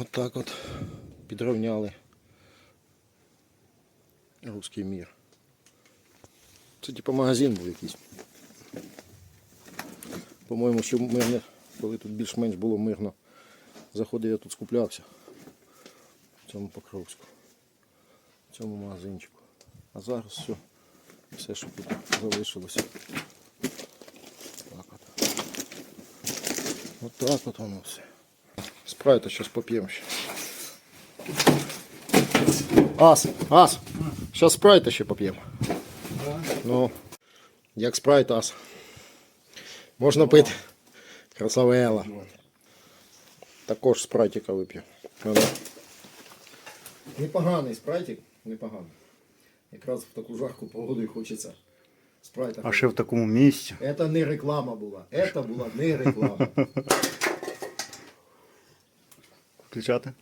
От так от підрівняли руський мір. Це типу магазин був якийсь. По-моєму, що мирне, коли тут більш-менш було мирно, заходив, я тут скуплявся. В цьому Покровську. В цьому магазинчику. А зараз все, все, що тут залишилося. Так от. От так от воно все. Спрайта поп'ємо ще. Ас, ас, зараз спрайта ще поп'ємо. Ну, як спрайт, ас. Можна пити. Красавела. Також спрайтика вип'ю. Ну, да. Непоганий спрайтик, непоганий. Якраз в таку жарку погоду і хочеться спрайта. А ще в такому місці. Це не реклама була. Це була не реклама. Включати?